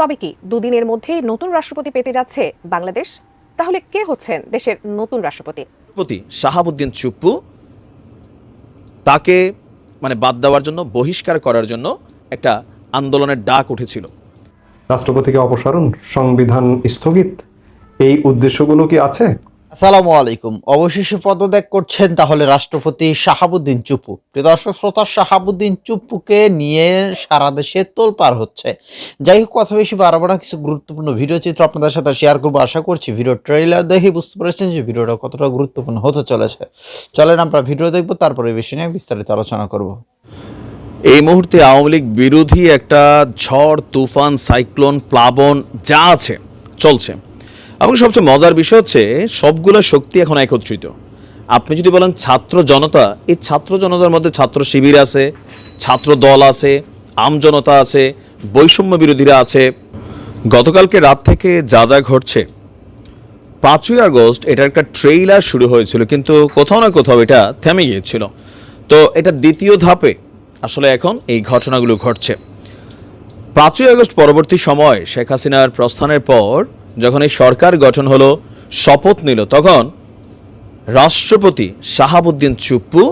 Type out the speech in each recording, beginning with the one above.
তবে কি দুদিনের মধ্যে নতুন রাষ্ট্রপতি পেতে যাচ্ছে বাংলাদেশ? তাহলে কে হচ্ছেন দেশের নতুন রাষ্ট্রপতি? রাষ্ট্রপতি শাহাবুদ্দিন চুপ্পু তাকে মানে বাদ দেওয়ার জন্য বহিষ্কার করার জন্য একটা আন্দোলনের ডাক উঠেছিল। রাষ্ট্রপতিকে অপসারণ সংবিধান স্থগিত এই উদ্দেশ্যগুলো কি আছে? আসসালামু আলাইকুম। অবশেষে পদত্যাগ করছেন তাহলে রাষ্ট্রপতি শাহাবুদ্দিন চুপ্পু প্রিয় দর্শক, শ্রোতা, শাহাবুদ্দিন চুপ্পুকে নিয়ে সারা দেশে তোলপার হচ্ছে। যাই হোক, কথা বেশি বাড়াবো না, কিছু গুরুত্বপূর্ণ ভিডিও চিত্র আপনাদের সাথে শেয়ার করব। আশা করছি ভিডিও ট্রেলার দেখে বুঝতে পেরেছেন যে ভিডিওটা কতটা গুরুত্বপূর্ণ হতে চলেছে। চলেন আমরা ভিডিও দেখব, তারপরে বেশি নিয়ে বিস্তারিত আলোচনা করব। এই মুহূর্তে আওয়ামী লীগ বিরোধী একটা ঝড়, তুফান, সাইক্লোন, প্লাবন যা আছে, চলছে। এবং সবচেয়ে মজার বিষয় হচ্ছে, সবগুলো শক্তি এখন একত্রিত। আপনি যদি বলেন ছাত্র জনতা, এই ছাত্র জনতার মধ্যে ছাত্র শিবির আছে, ছাত্র দল আছে, আম জনতা আছে, বৈষম্য বিরোধীরা আছে। গতকালকে রাত থেকে যা যা ঘটছে, পাঁচই আগস্ট এটার একটা ট্রেইলার শুরু হয়েছিল, কিন্তু কোথাও না কোথাও এটা থেমে গিয়েছিল। তো এটা দ্বিতীয় ধাপে আসলে এখন এই ঘটনাগুলো ঘটছে। পাঁচই আগস্ট পরবর্তী সময় শেখ হাসিনার প্রস্থানের পর যখন এই সরকার গঠন হলো, শপথ নিল, তখন রাষ্ট্রপতি শাহাবুদ্দিন চুপ্পু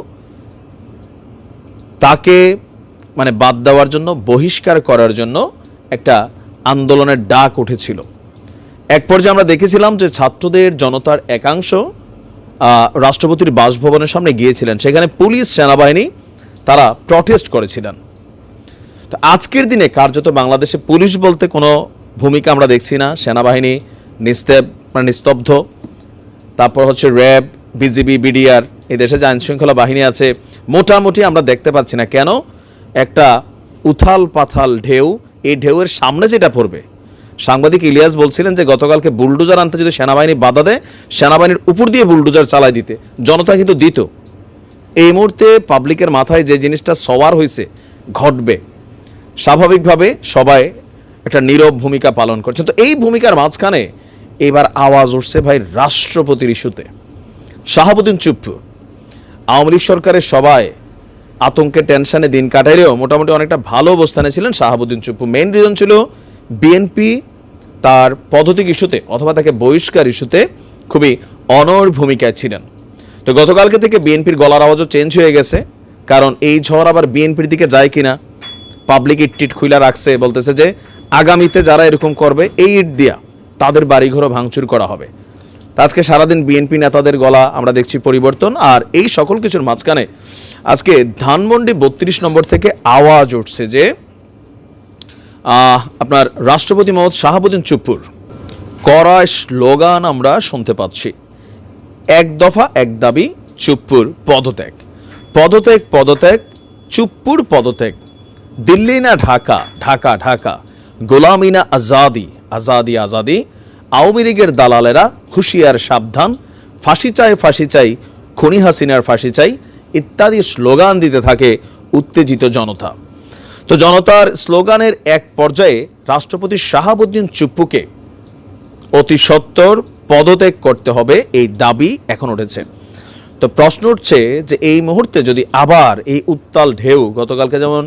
তাকে মানে বাদ দেওয়ার জন্য, বহিষ্কার করার জন্য একটা আন্দোলনের ডাক উঠেছিল। এক পর্যায়ে আমরা দেখেছিলাম যে ছাত্রদের জনতার একাংশ রাষ্ট্রপতির বাসভবনের সামনে গিয়েছিলেন। সেখানে পুলিশ, সেনাবাহিনী তারা প্রটেস্ট করেছিলেন। তো আজকের দিনে কার্যত বাংলাদেশে পুলিশ বলতে কোনো ভূমিকা আমরা দেখছি না। সেনাবাহিনী নিস্তেব মানে নিস্তব্ধ। তারপর হচ্ছে র্যাব, বিজিবি, বিডিআর, এই দেশে যে আইনশৃঙ্খলা বাহিনী আছে, মোটামুটি আমরা দেখতে পাচ্ছি না। কেন? একটা উথাল পাথাল ঢেউ, এই ঢেউয়ের সামনে যেটা পড়বে। সাংবাদিক ইলিয়াস বলছিলেন যে গতকালকে বুলডোজার আনতে যদি সেনাবাহিনী বাধা দেয়, সেনাবাহিনীর উপর দিয়ে বুলডোজার চালায় দিতে। জনতা কিন্তু দিত। এই মুহূর্তে পাবলিকের মাথায় যে জিনিসটা সবার হয়েছে ঘটবে। স্বাভাবিকভাবে সবাই একটা নীরব ভূমিকা পালন করছেন তো এই ভূমিকার মাঝখানে এবার আওয়াজ উঠছে ভাই রাষ্ট্রপতির ইস্যুতে। শাহাবুদ্দিন চুপ্পু আওয়ামী লীগ সরকারের সবাই আতঙ্কে টেনশনে দিন কাটাইলেও মোটামুটি অনেকটা ভালো অবস্থানে ছিলেন শাহাবুদ্দিন চুপ্পু মেন রিজন ছিল বিএনপি তার পদ্ধতিক ইস্যুতে অথবা তাকে বহিষ্কার ইস্যুতে খুবই অনর ভূমিকায় ছিলেন। তো গতকালকে থেকে বিএনপির গলার আওয়াজও চেঞ্জ হয়ে গেছে, কারণ এই ঝড় আবার বিএনপির দিকে যায় কিনা, পাবলিক ইট টিট খুইলা রাখছে, বলতেছে যে আগামীতে যারা এরকম করবে, এই ইট দিয়া তাদের বাড়িঘরও ভাঙচুর করা হবে। আজকে সারাদিন বিএনপি নেতাদের গলা আমরা দেখছি পরিবর্তন, আর এই সকল কিছুর মাঝখানে আজকে ধানমন্ডি বত্রিশ নম্বর থেকে আওয়াজ উঠছে যে আপনার রাষ্ট্রপতি মোহাম্মদ শাহাবুদ্দিন চুপ্পুর করা স্লোগান আমরা শুনতে পাচ্ছি। এক দফা, এক দাবি, চুপ্পুর পদত্যাগ। পদত্যাগ পদত্যাগ, চুপ্পুর পদত্যাগ। দিল্লি না ঢাকা? ঢাকা ঢাকা। গোলামি না আজাদি আজাদি আজাদি, আওয়ামী লীগের দালালেরা হুঁশিয়ার, সাবধান, ফাঁসি চাই ফাঁসি চাই, খনি হাসিনার ফাঁসি চাই ইত্যাদি স্লোগান দিতে থাকে উত্তেজিত জনতা। তো জনতার স্লোগানের এক পর্যায়ে রাষ্ট্রপতি শাহাবুদ্দিন চুপ্পুকে অতি সত্বর পদত্যাগ করতে হবে এই দাবি এখন উঠেছে। তো প্রশ্ন উঠছে যে এই মুহূর্তে যদি আবার এই উত্তাল ঢেউ, গতকালকে যেমন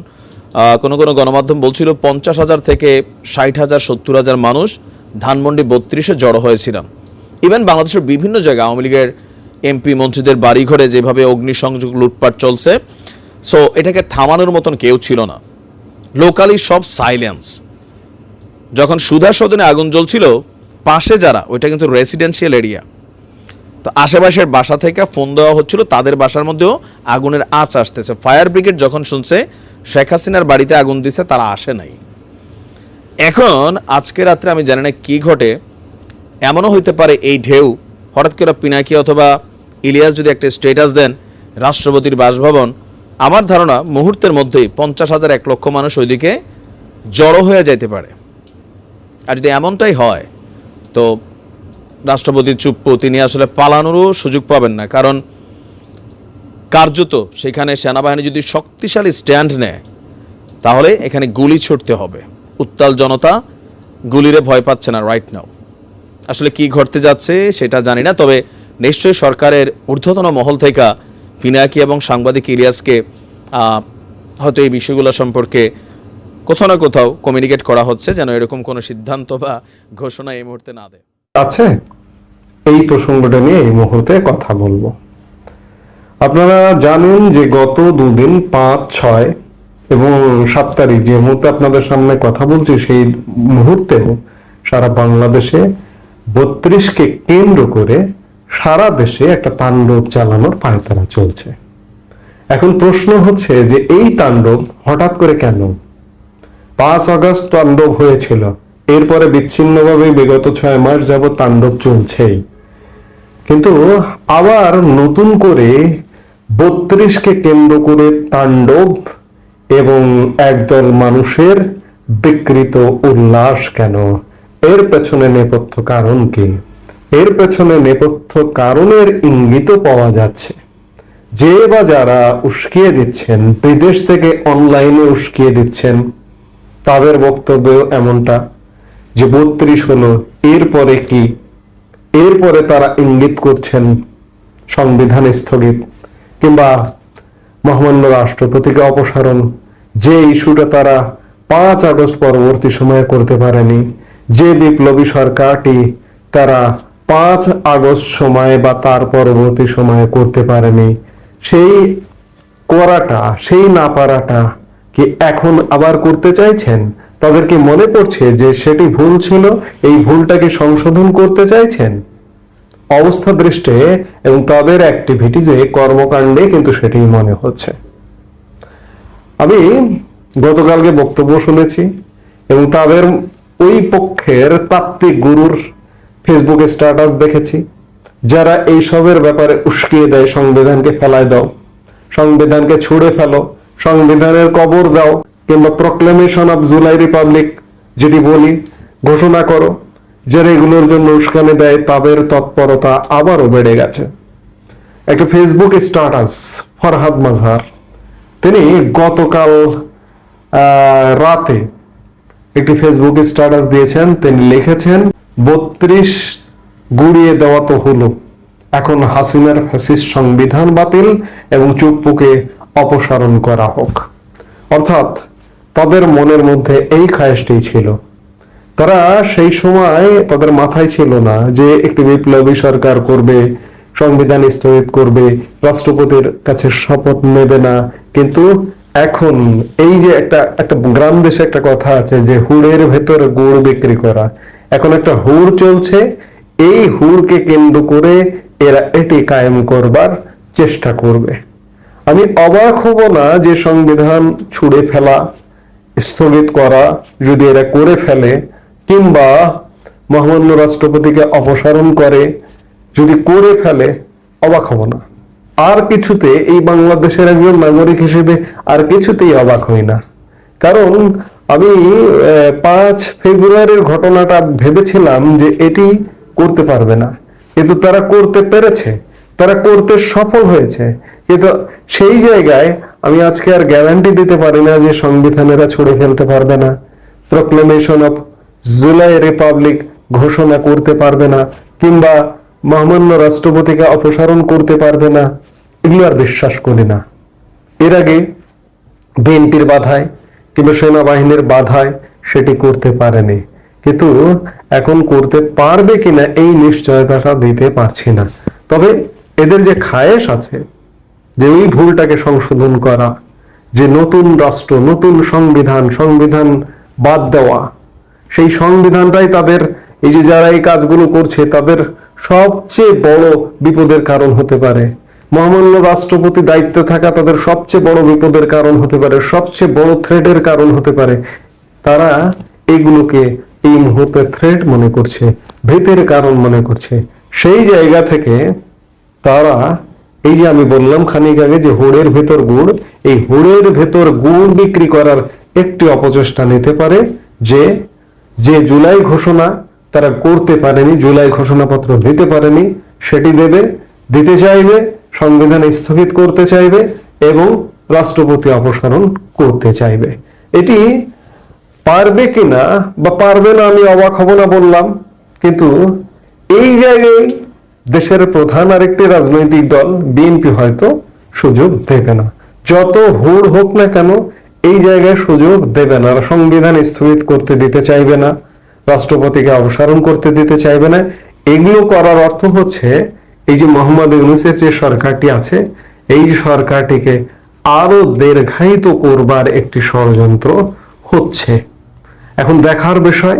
কোনো কোনো গণমাধ্যম বলছিল পঞ্চাশ হাজার থেকে ষাট হাজার, সত্তর হাজার মানুষ ধানমন্ডি বত্রিশে জড়ো হয়েছিলেন ইভেন বাংলাদেশের বিভিন্ন জায়গায় আওয়ামী লীগের এমপি মন্ত্রীদের বাড়িঘরে যেভাবে অগ্নিসংযোগ লুটপাট চলছে সো এটাকে থামানোর মতন কেউ ছিল না। লোকালি সব সাইলেন্স যখন সুধা সদনে আগুন জ্বলছিল, পাশে যারা, ওইটা কিন্তু রেসিডেন্সিয়াল এরিয়া তো আশেপাশের বাসা থেকে ফোন দেওয়া হচ্ছিল, তাদের বাসার মধ্যেও আগুনের আঁচ আসতেছে। ফায়ার ব্রিগেড যখন শুনছে শেখ হাসিনার বাড়িতে আগুন দিছে, তারা আসে নাই। এখন, আজকে রাত্রে আমি জানি না কী ঘটে। এমনও হইতে পারে এই ঢেউ, হঠাৎ করে পিনাকি অথবা ইলিয়াস যদি একটা স্টেটাস দেন, রাষ্ট্রপতির বাসভবন, আমার ধারণা মুহূর্তের মধ্যেই পঞ্চাশ হাজার এক লক্ষ মানুষ ওইদিকে জড়ো হয়ে যাইতে পারে। আর যদি এমনটাই হয়, তো রাষ্ট্রপতি চুপ্পু, তিনি আসলে পালানোরও সুযোগ পাবেন না। কারণ কার্যত সেখানে সেনাবাহিনী যদি শক্তিশালী স্ট্যান্ড নেয়, তাহলে এখানে গুলি ছুটতে হবে। উত্তাল জনতা গুলিরে ভয় পাচ্ছে না রাইট নাও আসলে কি ঘটতে যাচ্ছে সেটা জানি না, তবে নিশ্চয়ই সরকারের ঊর্ধ্বতন মহল থেকে পিনাকি এবং সাংবাদিক ইলিয়াসকে হয়তো এই বিষয়গুলো সম্পর্কে কোথাও না কোথাও কমিউনিকেট করা হচ্ছে যেন এরকম কোনো সিদ্ধান্ত বা ঘোষণা এই মুহূর্তে না দেয়। আছে। এই প্রসঙ্গটা নিয়ে এই মুহূর্তে কথা বলব। আপনারা জানেন যে গত দুদিন পাঁচ, ছয় এবং সাত তারিখ যে মুহূর্তে আপনাদের সামনে কথা বলছি, সেই মুহূর্তেও সারা বাংলাদেশে বত্রিশকে কেন্দ্র করে সারা দেশে একটা তাণ্ডব চালানোর পায়তারা চলছে। এখন প্রশ্ন হচ্ছে যে এই তাণ্ডব হঠাৎ করে কেন? পাঁচ আগস্ট তাণ্ডব হয়েছিল, এরপরে বিচ্ছিন্নভাবে বিগত ছয় মাস যাবৎ তাণ্ডব চলছেই। কিন্তু আবার নতুন করে বত্রিশকে কেন্দ্র করে তাণ্ডব এবং একদল মানুষের বিকৃত উল্লাস কেন? এর পেছনে নেপথ্য কারণ কি? এর পেছনে নেপথ্য কারণের ইঙ্গিত পাওয়া যাচ্ছে। যে বা যারা উস্কিয়ে দিচ্ছেন, বিদেশ থেকে অনলাইনে উস্কিয়ে দিচ্ছেন, তাদের বক্তব্য এমনটা যে বত্রিশ হলো এরপরে কি? এরপরে তারা ইঙ্গিত করছেন, সংবিধান স্থগিত। কিংবা মহামান্য রাষ্ট্রপতিকে অপসারণ, যে ইস্যুটা তারা পাঁচ আগস্ট পরবর্তী সময়ে করতে পারেনি, যে বিপ্লবী সরকারটি তারা পাঁচ আগস্ট সময়ে বা তার পরবর্তী সময়ে করতে পারেনি, সেই করাটা, সেই না পারাটা কি এখন আবার করতে চাইছেন? তাদেরকে মনে পড়ছে যে সেটি ভুল ছিল? এই ভুলটাকে সংশোধন করতে চাইছেন? অবস্থা দৃষ্টে এবং তাদের অ্যাক্টিভিটিজে কর্মকাণ্ডে কিন্তু সেটাই মনে হচ্ছে। আমি গতকালকে বক্তব্য শুনেছি এবং তাদের ওই পক্ষের তাত্ত্বিক গুরুর ফেসবুকে স্ট্যাটাস দেখেছি। যারা এইসবের ব্যাপারে উস্কিয়ে দেয়, সংবিধানকে ফেলায় দাও, সংবিধানকে ছুড়ে ফেলো, সংবিধানের কবর দাও কিংবা প্রক্লেমেশন অফ জুলাই রিপাবলিক যেটি বলি, ঘোষণা করো। যারা এগুলোর জন্য উস্কানি দেয়, তাদের তৎপরতা আবারও বেড়ে গেছে। একটা ফেসবুক স্ট্যাটাস ফরহাদ মাজহার তিনি গতকাল রাতে একটি ফেসবুক স্ট্যাটাস দিয়েছেন। তিনি লিখেছেন, বত্রিশ গুড়িয়ে দেওয়া তো হলো। এখন হাসিনার ফ্যাসিস্ট সংবিধান বাতিল এবং চুপ্পুকে অপসারণ করা হোক। অর্থাৎ তাদের মনের মধ্যে এই খায়েশটি ছিল। তারা সেই সময় তাদের মাথায় ছিল না যে একটি বিপ্লবী সরকার করবে, সংবিধান স্থগিত করবে, রাষ্ট্রপতির কাছে শপথ নেবে না। কিন্তু এখন এই যে একটা একটা গ্রাম দেশে একটা কথা আছে যে হুড়ের ভেতর গুড় বিক্রি করা। এখন একটা হুড় চলছে, এই হুড়কে কেন্দ্র করে এরা এটি কায়েম করবার চেষ্টা করবে। আমি অবাক হব না যে সংবিধান ছুঁড়ে ফেলা, স্থগিত করা যদি এরা করে ফেলে কিংবা মহামান্য রাষ্ট্রপতিকে অপসারণ করে, যদি করে ফেলে, অবাক হব না। আর কিছুতে এই বাংলাদেশের একজন নাগরিক হিসেবে আর কিছুতেই অবাক হই না। কারণ আমি পাঁচ ফেব্রুয়ারির ঘটনাটা ভেবেছিলাম যে এটি করতে পারবে না। কিন্তু তারা করতে পেরেছে, তারা করতে সফল হয়েছে। কিন্তু সেই জায়গায় আমি আজকে আর গ্যারান্টি দিতে পারি না যে সংবিধানেরা ছুড়ে ফেলতে পারবে না। প্রক্লেমেশন অফ জুলাই রিপাবলিক ঘোষণা করতে পারবে না, কিংবা মহামান্য রাষ্ট্রপতিকে অপসারণ করতে পারবে না, এগুলো আর বিশ্বাস করি না। এর আগে বিএনপির বাধায় কিংবা সেনাবাহিনীর বাধায় সেটি করতে পারেনি। কিন্তু এখন করতে পারবে কিনা এই নিশ্চয়তাটা দিতে পারছি না। তবে এদের যে খায়েশ আছে, যে এই ভুলটাকে সংশোধন করা, যে নতুন রাষ্ট্র, নতুন সংবিধান সংবিধান বাদ দেওয়া সেই সংবিধানটাই তাদের, এই যে যারা এই কাজগুলো করছে, তাদের সবচেয়ে বড় বিপদের কারণ হতে পারে। মহামান্য রাষ্ট্রপতি দায়িত্বে থাকা তাদের সবচেয়ে বড় বিপদের কারণ হতে পারে, সবচেয়ে বড় থ্রেডের কারণ হতে পারে। তারা এগুলোকে এই মুহূর্তে থ্রেড মনে করছে, ভীতের কারণ মনে করছে। সেই জায়গা থেকে তারা, এই যে আমি বললাম খানিক আগে যে হোড়ের ভেতর গুড়, এই হোড়ের ভেতর গুড় বিক্রি করার একটি অপচেষ্টা নিতে পারে যে যে জুলাই ঘোষণা তারা করতে পারেনি, জুলাই ঘোষণাপত্র দিতে পারেনি, সেটি দেবে, দিতে চাইবে, সংবিধান স্থগিত করতে চাইবে এবং রাষ্ট্রপতি অপসারণ করতে চাইবে। এটি পারবে কিনা বা পারবে না আমি অবাক হব না বললাম, কিন্তু এই জায়গায় দেশের প্রধান আরেকটি রাজনৈতিক দল, বিএনপি হয়তো সুযোগ দেবে না। যত হুড় হোক না কেন এই জায়গায় সুযোগ দেবে না, সংবিধান স্থগিত করতে দিতে চাইবে না, রাষ্ট্রপতিকে অপসারণ করতে দিতে চাইবে না। এগুলো করার অর্থ হচ্ছে, এই যে মোহাম্মদ ইউনুসের যে সরকারটি আছে, এই সরকারটিকে আরও দীর্ঘায়িত করবার একটি ষড়যন্ত্র হচ্ছে। এখন দেখার বিষয়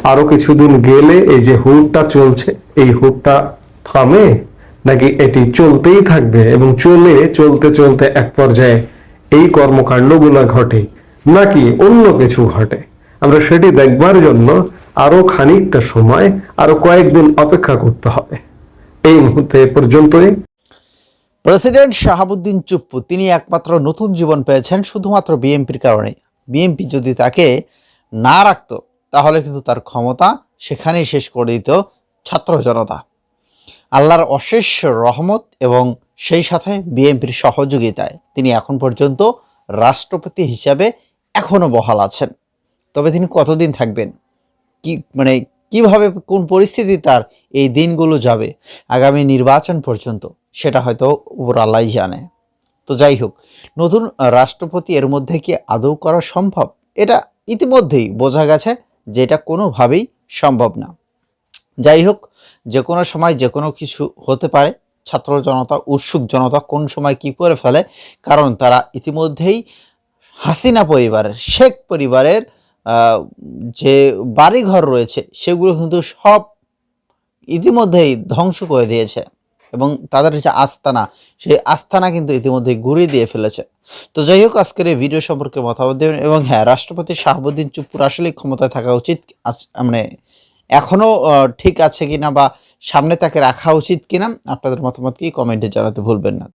আরও কিছুদিন গেলে এই যে হুটটা চলছে, এই হুটটা থামে নাকি এটি চলতেই থাকবে এবং চলে, চলতে চলতে এক পর্যায়ে এই কর্মকাণ্ডগুলো ঘটে, নাকি অন্য কিছু ঘটে? আমরা সেটি দেখবার জন্য আরও খানিকটা সময়, আরও কয়েকদিন অপেক্ষা করতে হবে। এই মুহূর্তে পর্যন্তই। প্রেসিডেন্ট শাহাবুদ্দিন চুপ্পু, তিনি একমাত্র নতুন জীবন পেয়েছেন শুধুমাত্র বিএনপির কারণে বিএনপি যদি তাকে না রাখত, তাহলে কিন্তু তার ক্ষমতা সেখানেই শেষ করে দিত ছাত্র জনতা। আল্লাহর অশেষ রহমত এবং সেই সাথে বিএনপির সহযোগিতায় তিনি এখন পর্যন্ত রাষ্ট্রপতি হিসাবে এখনও বহাল আছেন। তবে তিনি কতদিন থাকবেন? কি মানে কীভাবে কোন পরিস্থিতি তার এই দিনগুলো যাবে, আগামী নির্বাচন পর্যন্ত, সেটা হয়তো উপর আল্লাহ জানে। তো যাই হোক, নতুন রাষ্ট্রপতি এর মধ্যে কি আদৌ করা সম্ভব? এটা ইতিমধ্যেই বোঝা গেছে যে এটা কোনোভাবেই সম্ভব না। যাই হোক যে কোনো সময় যে কোনো কিছু হতে পারে। ছাত্র জনতা, উৎসুক জনতা কোন সময় কি করে ফেলে? কারণ তারা ইতিমধ্যেই হাসিনা পরিবারের, শেখ পরিবারের যে বাড়িঘর রয়েছে, সেগুলো কিন্তু সব ইতিমধ্যেই ধ্বংস করে দিয়েছে এবং তাদের যে আস্তানা, সেই আস্তানা কিন্তু ইতিমধ্যেই ঘুরিয়ে দিয়ে ফেলেছে। তো যাই হোক আজকের এই ভিডিও সম্পর্কে মতামত দেবেন এবং হ্যাঁ রাষ্ট্রপতি শাহাবুদ্দিন চুপুর আসলেই ক্ষমতায় থাকা উচিত। মানে এখনও ঠিক আছে কিনা বা সামনে তাকে রাখা উচিত কিনা, আপনাদের মতামত কি? কমেন্টে জানাতে ভুলবেন না।